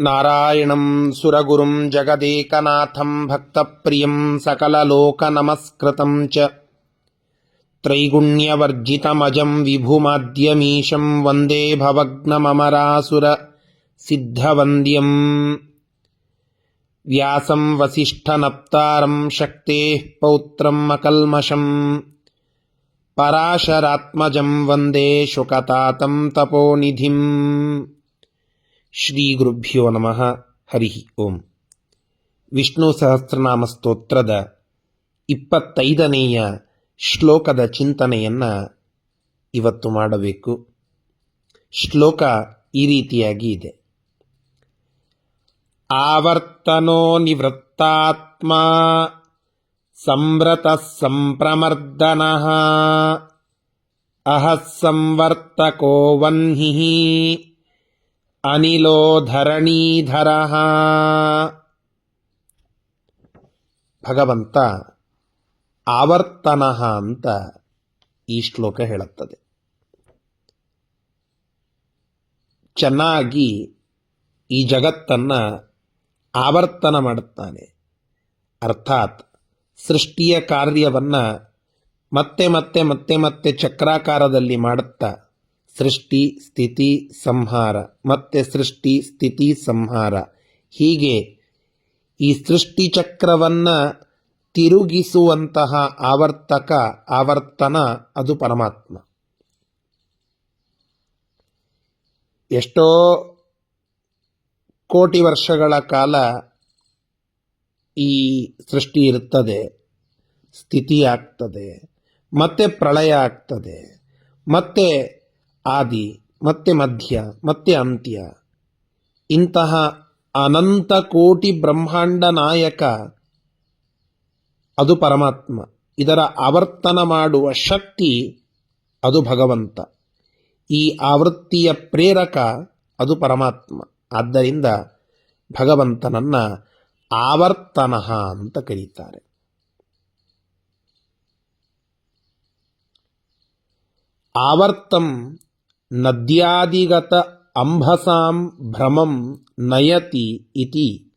नारायणं सुरगुरुं जगदेकनाथं भक्तप्रियं सकललोकनमस्कृतं च। त्रैगुण्यवर्जितमजं विभुमाद्यमीशं वन्दे भवग्नममरासुरसिद्धवन्द्यम् व्यासं वसिष्ठनप्तारं शक्तेः पौत्रम् अकल्मषम्। पराशरात्मजं वन्दे शुकतातं तपोनिधिम् ಶ್ರೀ ಗುರುಭ್ಯೋ ನಮಃ ಹರಿ ಓಂ ವಿಷ್ಣು ಸಹಸ್ರನಾಮ ಸ್ತೋತ್ರದ ಇಪ್ಪತ್ತೈದನೆಯ ಶ್ಲೋಕದ ಚಿಂತನೆಯನ್ನು ಇವತ್ತು ಮಾಡಬೇಕು. ಶ್ಲೋಕ ಈ ರೀತಿಯಾಗಿ ಇದೆ. ಆವರ್ತನೋ ನಿವೃತ್ತಾತ್ಮ ಸಂವ್ರತ ಸಂಪ್ರಮರ್ದನ ಅಹಃ ಸಂವರ್ತಕೋ ವನ್ಹಿ ಅನಿಲೋ ಧರಣೀಧರ. ಭಗವಂತ ಆವರ್ತನ ಅಂತ ಈ ಶ್ಲೋಕ ಹೇಳುತ್ತದೆ. ಚೆನ್ನಾಗಿ ಈ ಜಗತ್ತನ್ನ ಆವರ್ತನ ಮಾಡುತ್ತಾನೆ. ಅರ್ಥಾತ್ ಸೃಷ್ಟಿಯ ಕಾರ್ಯವನ್ನ ಮತ್ತೆ ಮತ್ತೆ ಮತ್ತೆ ಮತ್ತೆ ಚಕ್ರಾಕಾರದಲ್ಲಿ ಮಾಡುತ್ತಾ ಸೃಷ್ಟಿ ಸ್ಥಿತಿ ಸಂಹಾರ. ಮತ್ತೆ ಸೃಷ್ಟಿ ಸ್ಥಿತಿ ಸಂಹಾರ. ಹೀಗೆ ಈ ಸೃಷ್ಟಿ ಚಕ್ರವನ್ನು ತಿರುಗಿಸುವಂತಹ ಆವರ್ತಕ, ಆವರ್ತನ ಅದು ಪರಮಾತ್ಮ. ಎಷ್ಟೋ ಕೋಟಿ ವರ್ಷಗಳ ಕಾಲ ಈ ಸೃಷ್ಟಿ ಇರುತ್ತದೆ ಸ್ಥಿತಿ ಆಗ್ತದೆ. ಮತ್ತೆ ಪ್ರಳಯ ಆಗ್ತದೆ. ಮತ್ತೆ ಆದಿ, ಮತ್ತೆ ಮಧ್ಯ, ಮತ್ತೆ ಅಂತ್ಯ. ಇಂತಹ ಅನಂತ ಕೋಟಿ ಬ್ರಹ್ಮಾಂಡ ನಾಯಕ, ಅದು ಪರಮಾತ್ಮ. ಇದರ ಆವರ್ತನ ಮಾಡುವ ಶಕ್ತಿ, ಅದು ಭಗವಂತ. ಈ ಆವೃತ್ತಿಯ ಪ್ರೇರಕ, ಅದು ಪರಮಾತ್ಮ. ಆದ್ದರಿಂದ ಭಗವಂತನನ್ನ ಆವರ್ತನ ಅಂತ ಕರೀತಾರೆ. ಆವರ್ತಂ ನದ್ಯಾದಿಗತ ಅಂಭಸಾಂ ಭ್ರಮಂ ನಯತಿ ಇತಿ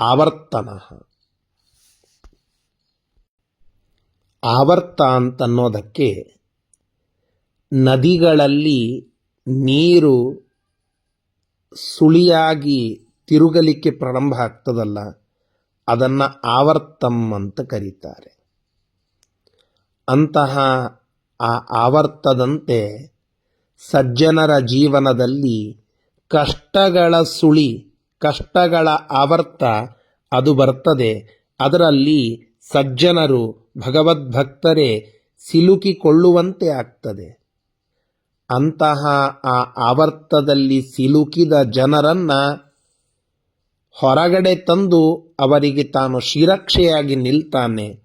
ಆವರ್ತನ ಆವರ್ತ ಅಂತನ್ನೋದಕ್ಕೆ ನದಿಗಳಲ್ಲಿ ನೀರು ಸುಳಿಯಾಗಿ ತಿರುಗಲಿಕ್ಕೆ ಪ್ರಾರಂಭ ಆಗ್ತದಲ್ಲ, ಅದನ್ನು ಆವರ್ತಂ ಅಂತ ಕರೀತಾರೆ. ಅಂತಹ ಆ ಆವರ್ತದಂತೆ ಸಜ್ಜನರ ಜೀವನದಲ್ಲಿ ಕಷ್ಟಗಳ ಸುಳಿ, ಕಷ್ಟಗಳ ಆವರ್ತ ಅದು ಬರ್ತದೆ. ಅದರಲ್ಲಿ ಸಜ್ಜನರು ಭಗವದ್ಭಕ್ತರೇ ಸಿಲುಕಿಕೊಳ್ಳುವಂತೆ ಆಗ್ತದೆ. ಅಂತಹ ಆ ಆವರ್ತದಲ್ಲಿ ಸಿಲುಕಿದ ಜನರನ್ನು ಹೊರಗಡೆ ತಂದು ಅವರಿಗೆ ತಾನು ಶಿರಕ್ಷೆಯಾಗಿ ನಿಲ್ತಾನೆ.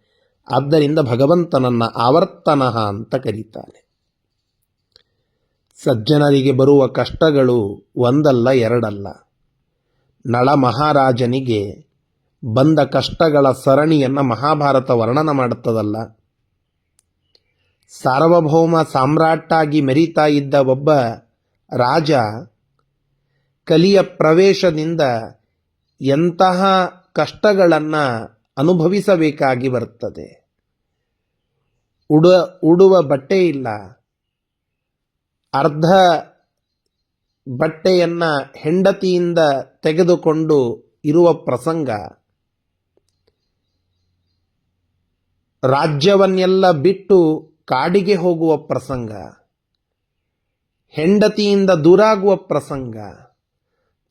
ಆದ್ದರಿಂದ ಭಗವಂತನನ್ನ ಆವರ್ತನಃ ಅಂತ ಕರೀತಾನೆ. ಸಜ್ಜನರಿಗೆ ಬರುವ ಕಷ್ಟಗಳು ಒಂದಲ್ಲ ಎರಡಲ್ಲ. ನಳ ಮಹಾರಾಜನಿಗೆ ಬಂದ ಕಷ್ಟಗಳ ಸರಣಿಯನ್ನು ಮಹಾಭಾರತ ವರ್ಣನ ಮಾಡುತ್ತದಲ್ಲ. ಸಾರ್ವಭೌಮ ಸಾಮ್ರಾಟ್ಟಾಗಿ ಮೆರೀತಾ ಇದ್ದ ಒಬ್ಬ ರಾಜ ಕಲಿಯ ಪ್ರವೇಶದಿಂದ ಎಂತಹ ಕಷ್ಟಗಳನ್ನು ಅನುಭವಿಸಬೇಕಾಗಿ ಬರುತ್ತದೆ. ಉಡ, ಉಡುವ ಬಟ್ಟೆ ಇಲ್ಲ. ಅರ್ಧ ಬಟ್ಟೆಯನ್ನು ಹೆಂಡತಿಯಿಂದ ತೆಗೆದುಕೊಂಡು ಇರುವ ಪ್ರಸಂಗ. ರಾಜ್ಯವನ್ನೆಲ್ಲ ಬಿಟ್ಟು ಕಾಡಿಗೆ ಹೋಗುವ ಪ್ರಸಂಗ. ಹೆಂಡತಿಯಿಂದ ದೂರಾಗುವ ಪ್ರಸಂಗ.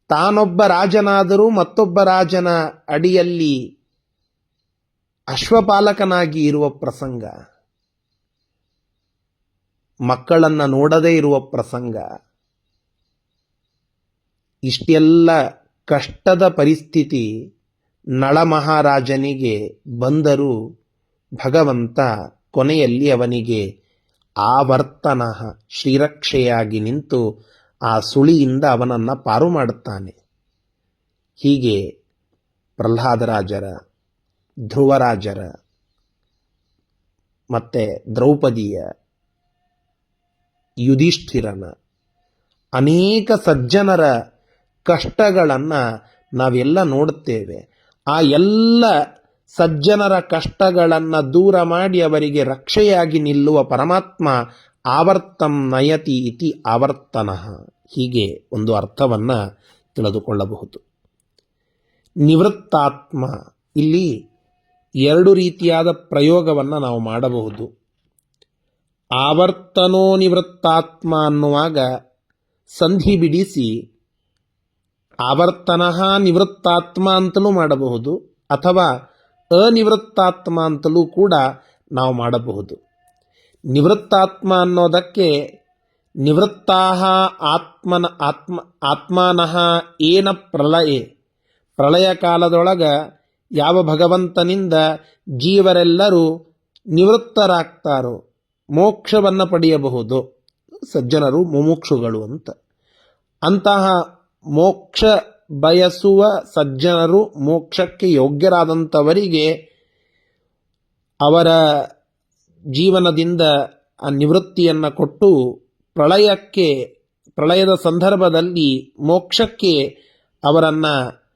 ತಾನೊಬ್ಬ ರಾಜನಾದರೂ ಮತ್ತೊಬ್ಬ ರಾಜನ ಅಡಿಯಲ್ಲಿ ಅಶ್ವಪಾಲಕನಾಗಿ ಇರುವ ಪ್ರಸಂಗ. ಮಕ್ಕಳನ್ನು ನೋಡದೇ ಇರುವ ಪ್ರಸಂಗ. ಇಷ್ಟೆಲ್ಲ ಕಷ್ಟದ ಪರಿಸ್ಥಿತಿ ನಳಮಹಾರಾಜನಿಗೆ ಬಂದರೂ ಭಗವಂತ ಕೊನೆಯಲ್ಲಿ ಅವನಿಗೆ ಆವರ್ತನ, ಶ್ರೀರಕ್ಷೆಯಾಗಿ ನಿಂತು ಆ ಸುಳಿಯಿಂದ ಅವನನ್ನು ಪಾರು ಮಾಡುತ್ತಾನೆ. ಹೀಗೆ ಪ್ರಹ್ಲಾದರಾಜರ, ಧ್ರುವರಾಜರ, ಮತ್ತು ದ್ರೌಪದಿಯ ಯುಧಿಷ್ಠಿರನ. ಅನೇಕ ಸಜ್ಜನರ ಕಷ್ಟಗಳನ್ನು ನಾವೆಲ್ಲ ನೋಡುತ್ತೇವೆ. ಆ ಎಲ್ಲ ಸಜ್ಜನರ ಕಷ್ಟಗಳನ್ನು ದೂರ ಮಾಡಿ ಅವರಿಗೆ ರಕ್ಷೆಯಾಗಿ ನಿಲ್ಲುವ ಪರಮಾತ್ಮ ಆವರ್ತಂ ನಯತಿ ಇತಿ ಆವರ್ತನ. ಹೀಗೆ ಒಂದು ಅರ್ಥವನ್ನು ತಿಳಿದುಕೊಳ್ಳಬಹುದು. ನಿವೃತ್ತಾತ್ಮ. ಇಲ್ಲಿ ಎರಡು ರೀತಿಯಾದ ಪ್ರಯೋಗವನ್ನು ನಾವು ಮಾಡಬಹುದು. ಆವರ್ತನೋ ನಿವೃತ್ತಾತ್ಮ ಅನ್ನುವಾಗ ಸಂಧಿ ಬಿಡಿಸಿ ಆವರ್ತನ ನಿವೃತ್ತಾತ್ಮ ಅಂತಲೂ ಮಾಡಬಹುದು ಅಥವಾ ಅನಿವೃತ್ತಾತ್ಮ ಅಂತಲೂ ಕೂಡ ನಾವು ಮಾಡಬಹುದು. ನಿವೃತ್ತಾತ್ಮ ಅನ್ನೋದಕ್ಕೆ ನಿವೃತ್ತಾ ಆತ್ಮನ ಆತ್ಮ ಆತ್ಮಾನಃ ಏನ ಪ್ರಳಯೇ ಪ್ರಳಯ ಕಾಲದೊಳಗೆ ಯಾವ ಭಗವಂತನಿಂದ ಜೀವರೆಲ್ಲರೂ ನಿವೃತ್ತರಾಗ್ತಾರೋ ಮೋಕ್ಷವನ್ನು ಪಡೆಯಬಹುದು. ಸಜ್ಜನರು ಮುಮುಕ್ಷುಗಳು ಅಂತ. ಅಂತಹ ಮೋಕ್ಷ ಬಯಸುವ ಸಜ್ಜನರು ಮೋಕ್ಷಕ್ಕೆ ಯೋಗ್ಯರಾದಂಥವರಿಗೆ ಅವರ ಜೀವನದಿಂದ ಆ ನಿವೃತ್ತಿಯನ್ನು ಕೊಟ್ಟು ಪ್ರಳಯಕ್ಕೆ, ಪ್ರಳಯದ ಸಂದರ್ಭದಲ್ಲಿ ಮೋಕ್ಷಕ್ಕೆ ಅವರನ್ನು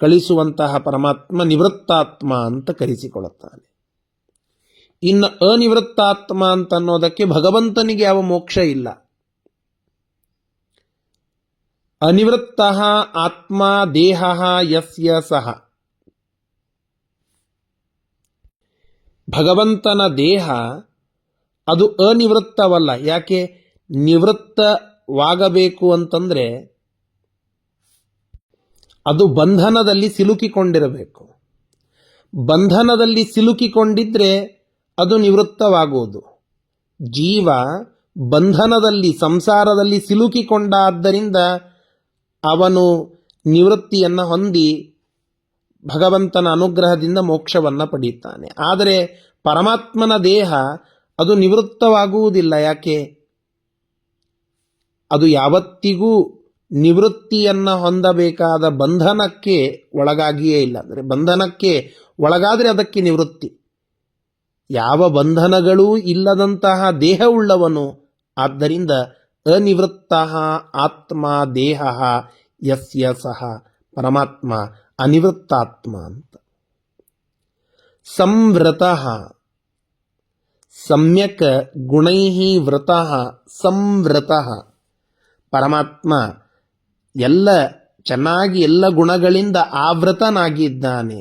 ಕಳಿಸುವಂತಹ ಪರಮಾತ್ಮ ನಿವೃತ್ತಾತ್ಮ ಅಂತ ಕರೆಸಿಕೊಳ್ಳುತ್ತಾನೆ ಇನ್ನು ಅನಿವೃತ್ತಾತ್ಮ ಅಂತ ಅನ್ನೋದಕ್ಕೆ ಭಗವಂತನಿಗೆ ಯಾವ ಮೋಕ್ಷ ಇಲ್ಲ. ಅನಿವೃತ್ತ ಆತ್ಮ ದೇಹ ಯಸ್ಯ ಸಹ. ಭಗವಂತನ ದೇಹ ಅದು ಅನಿವೃತ್ತವಲ್ಲ. ಯಾಕೆ? ನಿವೃತ್ತವಾಗಬೇಕು ಅಂತಂದ್ರೆ ಅದು ಬಂಧನದಲ್ಲಿ ಸಿಲುಕಿಕೊಂಡಿರಬೇಕು. ಬಂಧನದಲ್ಲಿ ಸಿಲುಕಿಕೊಂಡಿದ್ರೆ ಅದು ನಿವೃತ್ತವಾಗುವುದು. ಜೀವ ಬಂಧನದಲ್ಲಿ, ಸಂಸಾರದಲ್ಲಿ ಸಿಲುಕಿಕೊಂಡಾದ್ದರಿಂದ ಅವನು ನಿವೃತ್ತಿಯನ್ನು ಹೊಂದಿ ಭಗವಂತನ ಅನುಗ್ರಹದಿಂದ ಮೋಕ್ಷವನ್ನು ಪಡೆಯುತ್ತಾನೆ ಆದರೆ ಪರಮಾತ್ಮನ ದೇಹ ಅದು ನಿವೃತ್ತವಾಗುವುದಿಲ್ಲ. ಯಾಕೆ? ಅದು ಯಾವತ್ತಿಗೂ ನಿವೃತ್ತಿಯನ್ನು ಹೊಂದಬೇಕಾದ ಬಂಧನಕ್ಕೆ ಒಳಗಾಗಿಯೇ ಇಲ್ಲ. ಅಂದರೆ ಬಂಧನಕ್ಕೆ ಒಳಗಾದರೆ ಅದಕ್ಕೆ ನಿವೃತ್ತಿ. ಯಾವ ಬಂಧನಗಳೂ ಇಲ್ಲದಂತಹ ದೇಹವುಳ್ಳವನು, ಆದ್ದರಿಂದ ಅನಿವೃತ್ತ ಆತ್ಮ ದೇಹ ಯಸ್ಯ ಸಹ ಪರಮಾತ್ಮ ಅನಿವೃತ್ತಾತ್ಮ ಅಂತ. ಸಂವೃತ ಸಮ್ಯಕ್ ಗುಣೈ ವೃತ ಸಂವೃತ ಪರಮಾತ್ಮ ಎಲ್ಲ, ಚೆನ್ನಾಗಿ ಎಲ್ಲ ಗುಣಗಳಿಂದ ಆವೃತನಾಗಿ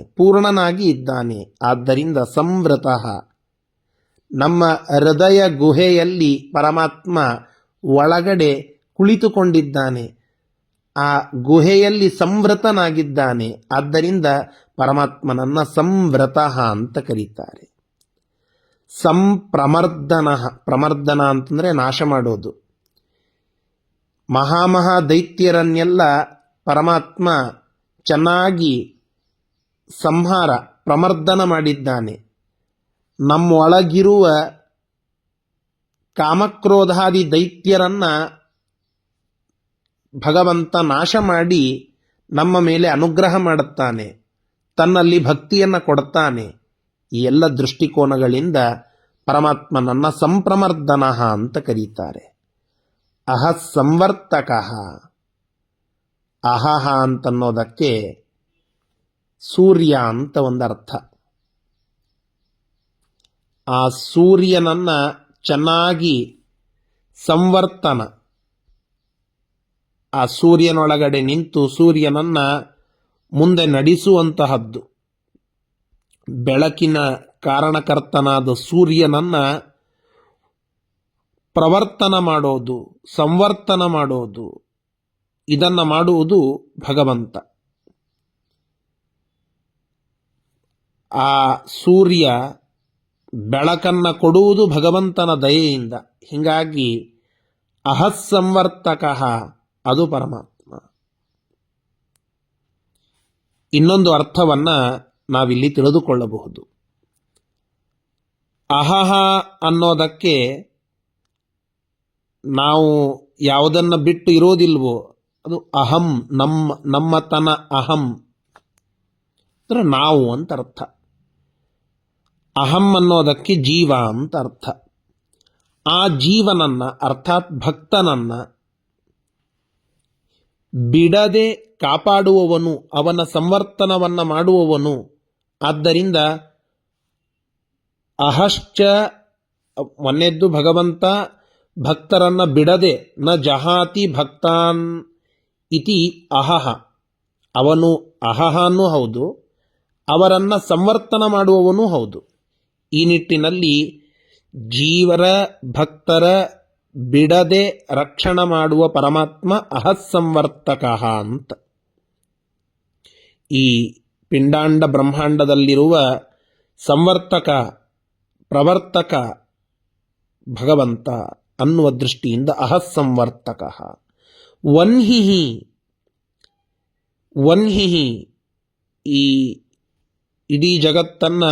ಪೂರ್ಣನಾಗಿ ಇದ್ದಾನೆ, ಆದ್ದರಿಂದ ಸಂವೃತ ನಮ್ಮ ಹೃದಯ ಗುಹೆಯಲ್ಲಿ ಪರಮಾತ್ಮ ಒಳಗಡೆ ಕುಳಿತುಕೊಂಡಿದ್ದಾನೆ. ಆ ಗುಹೆಯಲ್ಲಿ ಸಂವೃತನಾಗಿದ್ದಾನೆ. ಆದ್ದರಿಂದ ಪರಮಾತ್ಮನನ್ನ ಸಂವ್ರತ ಅಂತ ಕರೀತಾರೆ. ಸಂಪ್ರಮರ್ದನ, ಪ್ರಮರ್ದನ ಅಂತಂದರೆ ನಾಶ ಮಾಡೋದು. ಮಹಾಮಹಾ ದೈತ್ಯರನ್ನೆಲ್ಲ ಪರಮಾತ್ಮ ಚೆನ್ನಾಗಿ ಸಂಹಾರ, ಪ್ರಮರ್ದನ ಮಾಡಿದ್ದಾನೆ. ನಮ್ಮೊಳಗಿರುವ ಕಾಮಕ್ರೋಧಾದಿ ದೈತ್ಯರನ್ನು ಭಗವಂತ ನಾಶ ಮಾಡಿ ನಮ್ಮ ಮೇಲೆ ಅನುಗ್ರಹ ಮಾಡುತ್ತಾನೆ, ತನ್ನಲ್ಲಿ ಭಕ್ತಿಯನ್ನು ಕೊಡುತ್ತಾನೆ ಈ ಎಲ್ಲ ದೃಷ್ಟಿಕೋನಗಳಿಂದ ಪರಮಾತ್ಮನನ್ನು ಸಂಪ್ರಮರ್ದನ ಅಂತ ಕರೀತಾರೆ. ಅಹ ಸಂವರ್ತಕ. ಅಹಹ ಅಂತನ್ನೋದಕ್ಕೆ ಸೂರ್ಯ ಅಂತ ಒಂದರ್ಥ. ಆ ಸೂರ್ಯನನ್ನ ಚೆನ್ನಾಗಿ ಸಂವರ್ತನ. ಆ ಸೂರ್ಯನೊಳಗಡೆ ನಿಂತು ಸೂರ್ಯನನ್ನ ಮುಂದೆ ನಡೆಸುವಂತಹದ್ದು. ಬೆಳಕಿನ ಕಾರಣಕರ್ತನಾದ ಸೂರ್ಯನನ್ನ ಪ್ರವರ್ತನ ಮಾಡೋದು, ಸಂವರ್ತನ ಮಾಡೋದು, ಇದನ್ನು ಮಾಡುವುದು ಭಗವಂತ. ಆ ಸೂರ್ಯ ಬೆಳಕನ್ನು ಕೊಡುವುದು ಭಗವಂತನ ದಯೆಯಿಂದ. ಹೀಗಾಗಿ ಅಹಸ್ಸಂವರ್ತಕ ಅದು ಪರಮಾತ್ಮ. ಇನ್ನೊಂದು ಅರ್ಥವನ್ನ ನಾವಿಲ್ಲಿ ತಿಳಿದುಕೊಳ್ಳಬಹುದು. ಅಹಹ ಅನ್ನೋದಕ್ಕೆ ನಾವು ಯಾವುದನ್ನು ಬಿಟ್ಟು ಇರೋದಿಲ್ವೋ, ಅದು ಅಹಂ, ನಮ್ಮ, ನಮ್ಮತನ ಅಹಂ. ಅಂದರೆ ನಾವು ಅಂತ ಅರ್ಥ. ಅಹಂ ಅನ್ನೋದಕ್ಕೆ ಜೀವ ಅಂತ ಅರ್ಥ. ಆ ಜೀವನನ್ನ, ಅರ್ಥಾತ್ ಭಕ್ತನನ್ನ ಬಿಡದೆ ಕಾಪಾಡುವವನು, ಅವನ ಸಂವರ್ತನವನ್ನು ಮಾಡುವವನು, ಆದ್ದರಿಂದ ಅಹಶ್ಚ ಮೊನ್ನೆದ್ದು ಭಗವಂತ ಭಕ್ತರನ್ನ ಬಿಡದೆ ನ ಜಹಾತಿ ಭಕ್ತಾನ್ ಇತಿ ಅಹಹ. ಅವನು ಅಹಹನೂ ಹೌದು, ಅವರನ್ನ ಸಂವರ್ತನ ಮಾಡುವವನೂ ಹೌದು. ಈ ನಿಟ್ಟಿನಲ್ಲಿ ಜೀವರ ಭಕ್ತರ ಬಿಡದೆ ರಕ್ಷಣ ಮಾಡುವ ಪರಮಾತ್ಮ ಅಹಸ್ಸಂವರ್ತಕ ಅಂತ. ಈ ಪಿಂಡಾಂಡ ಬ್ರಹ್ಮಾಂಡದಲ್ಲಿರುವ ಸಂವರ್ತಕ, ಪ್ರವರ್ತಕ ಭಗವಂತ ಅನ್ನುವ ದೃಷ್ಟಿಯಿಂದ ಅಹಸ್ಸಂವರ್ತಕ. ವನ್ಹಿಹಿ ವನ್ಹಿಹಿ ಈ ಇಡೀ ಜಗತ್ತನ್ನ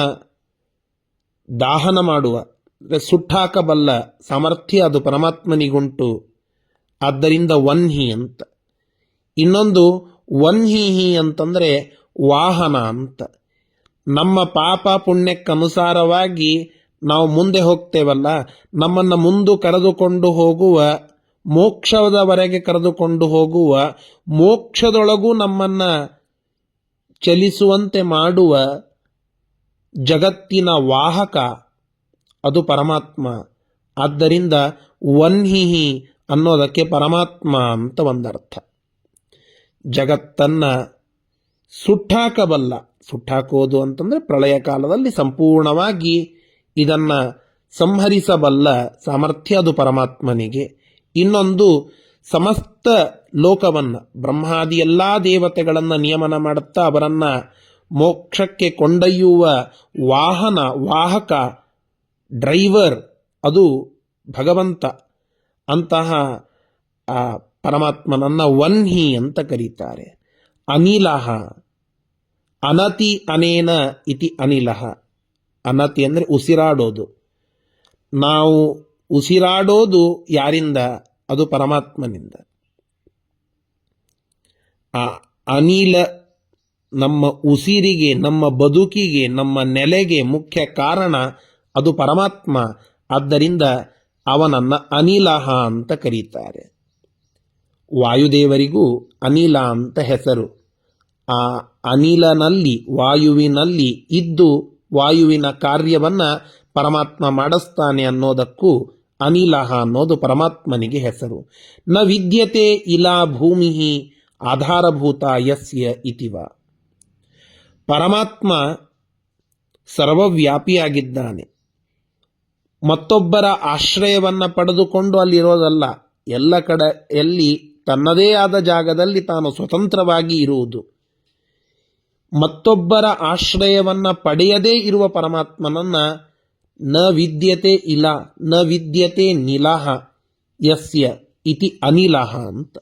ದಾಹನ ಮಾಡುವ ಸುಟ್ಟಾಕಬಲ್ಲ ಸಾಮರ್ಥ್ಯ ಅದು ಪರಮಾತ್ಮನಿಗುಂಟು. ಆದ್ದರಿಂದ ವನ್ಹಿ ಅಂತ. ಇನ್ನೊಂದು ವನ್ಹಿಹಿ ಅಂತಂದ್ರೆ ವಾಹನ ಅಂತ. ನಮ್ಮ ಪಾಪ ಪುಣ್ಯಕ್ಕನುಸಾರವಾಗಿ ನಾವು ಮುಂದೆ ಹೋಗ್ತೇವಲ್ಲ, ನಮ್ಮನ್ನು ಮುಂದೆ ಕರೆದುಕೊಂಡು ಹೋಗುವ, ಮೋಕ್ಷದವರೆಗೆ ಕರೆದುಕೊಂಡು ಹೋಗುವ, ಮೋಕ್ಷದೊಳಗೂ ನಮ್ಮನ್ನ ಚಲಿಸುವಂತೆ ಮಾಡುವ ಜಗತ್ತಿನ ವಾಹಕ, ಅದು ಪರಮಾತ್ಮ. ಆದ್ದರಿಂದ ವನ್ಹಿಹಿ ಅನ್ನೋದಕ್ಕೆ ಪರಮಾತ್ಮ ಅಂತ ಒಂದರ್ಥ. ಜಗತ್ತನ್ನು ಸುಟ್ಟಾಕಬಲ್ಲ, ಸುಟ್ಟಾಕೋದು ಅಂತಂದರೆ ಪ್ರಳಯ ಕಾಲದಲ್ಲಿ ಸಂಪೂರ್ಣವಾಗಿ ಇದನ್ನು ಸಂಹರಿಸಬಲ್ಲ ಸಾಮರ್ಥ್ಯ ಅದು ಪರಮಾತ್ಮನಿಗೆ. ಇನ್ನೊಂದು ಸಮಸ್ತ ಲೋಕವನ್ನು, ಬ್ರಹ್ಮಾದಿ ಎಲ್ಲ ದೇವತೆಗಳನ್ನು ನಿಯಮನ ಮಾಡುತ್ತಾ ಅವರನ್ನ ಮೋಕ್ಷಕ್ಕೆ ಕೊಂಡೊಯ್ಯುವ ವಾಹನ, ವಾಹಕ, ಡ್ರೈವರ್, ಅದು ಭಗವಂತ. ಅಂತಹ, ಆ, ಪರಮಾತ್ಮನನ್ನ ವನ್ಹಿ ಅಂತ ಕರೀತಾರೆ. ಅನಿಲಹ. ಅನತಿ ಅನೇನ ಇತಿ ಅನಿಲಹ. ಅನತಿ ಅಂದರೆ ಉಸಿರಾಡೋದು. ನಾವು ಉಸಿರಾಡೋದು ಯಾರಿಂದ? ಅದು ಪರಮಾತ್ಮನಿಂದ. ಆ, ಅನಿಲ ನಮ್ಮ ಉಸಿರಿಗೆ, ನಮ್ಮ ಬದುಕಿಗೆ, ನಮ್ಮ ನೆಲೆಗೆ ಮುಖ್ಯ ಕಾರಣ ಅದು ಪರಮಾತ್ಮ. ಆದ್ದರಿಂದ ಅವನನ್ನು ಅನಿಲಹ ಅಂತ ಕರೀತಾರೆ. ವಾಯುದೇವರಿಗೂ ಅನಿಲ ಅಂತ ಹೆಸರು. ಆ ಅನಿಲನಲ್ಲಿ, ವಾಯುವಿನಲ್ಲಿ ಇದ್ದು ವಾಯುವಿನ ಕಾರ್ಯವನ್ನ ಪರಮಾತ್ಮ ಮಾಡಿಸ್ತಾನೆ ಅನ್ನೋದಕ್ಕೂ ಅನಿಲಹ ಅನ್ನೋದು ಪರಮಾತ್ಮನಿಗೆ ಹೆಸರು. ನ ವಿದ್ಯತೆ ಇಲಾ ಭೂಮಿ ಆಧಾರಭೂತ ಯಸ್ಯ ಇತಿವ. ಪರಮಾತ್ಮ ಸರ್ವವ್ಯಾಪಿಯಾಗಿದ್ದಾನೆ. ಮತ್ತೊಬ್ಬರ ಆಶ್ರಯವನ್ನು ಪಡೆದುಕೊಂಡು ಅಲ್ಲಿರೋದಲ್ಲ, ಎಲ್ಲ ಕಡೆ ಎಲ್ಲಿ ತನ್ನದೇ ಆದ ಜಾಗದಲ್ಲಿ ತಾನು ಸ್ವತಂತ್ರವಾಗಿ ಇರುವುದು. ಮತ್ತೊಬ್ಬರ ಆಶ್ರಯವನ್ನ ಪಡೆಯದೇ ಇರುವ ಪರಮಾತ್ಮನನ್ನ ನ ವಿದ್ಯತೆ ಇಲ, ನ ವಿದ್ಯತೆ ನಿಲಹ, ಯಸ್ಯ ಇತಿ ಅನಿಲಹ ಅಂತ.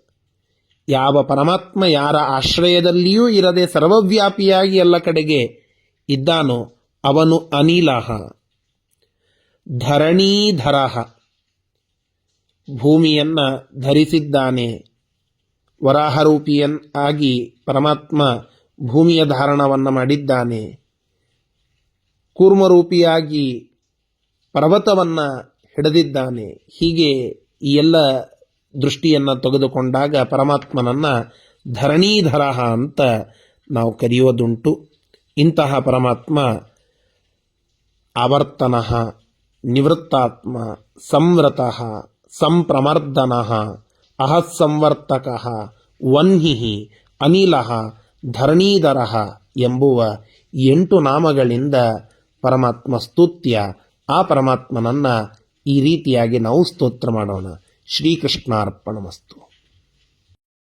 ಯಾವ ಪರಮಾತ್ಮ ಯಾರ ಆಶ್ರಯದಲ್ಲಿಯೂ ಇರದೆ ಸರ್ವವ್ಯಾಪಿಯಾಗಿ ಎಲ್ಲ ಕಡೆಗೆ ಇದ್ದಾನೋ ಅವನು ಅನಿಲಹ. ಧರಣೀಧರ. ಭೂಮಿಯನ್ನ ಧರಿಸಿದ್ದಾನೆ. ವರಾಹರೂಪಿಯನ್ ಆಗಿ ಪರಮಾತ್ಮ ಭೂಮಿಯ ಧಾರಣವನ್ನು ಮಾಡಿದ್ದಾನೆ. ಕೂರ್ಮರೂಪಿಯಾಗಿ ಪರ್ವತವನ್ನ ಹಿಡಿದಿದ್ದಾನೆ. ಹೀಗೆ ಈ ಎಲ್ಲ ದೃಷ್ಟಿಯನ್ನು ತೆಗೆದುಕೊಂಡಾಗ ಪರಮಾತ್ಮನನ್ನ ಧರಣೀಧರ ಅಂತ ನಾವು ಕರೆಯೋದುಂಟು ಇಂತಹ ಪರಮಾತ್ಮ ಆವರ್ತನ, ನಿವೃತ್ತಾತ್ಮ, ಸಂವ್ರತ, ಸಂಪ್ರಮರ್ದನ, ಅಹಸ್ಸಂವರ್ತಕ, ವನ್ಹಿ, ಅನಿಲ, ಧರಣೀಧರ ಎಂಬುವ ಎಂಟು ನಾಮಗಳಿಂದ ಪರಮಾತ್ಮ ಸ್ತುತ್ಯ, ಆ ಪರಮಾತ್ಮನನ್ನ ಈ ರೀತಿಯಾಗಿ ನಾವು ಸ್ತೋತ್ರ ಮಾಡೋಣ. ಶ್ರೀಕೃಷ್ಣಾರ್ಪಣಮಸ್ತು.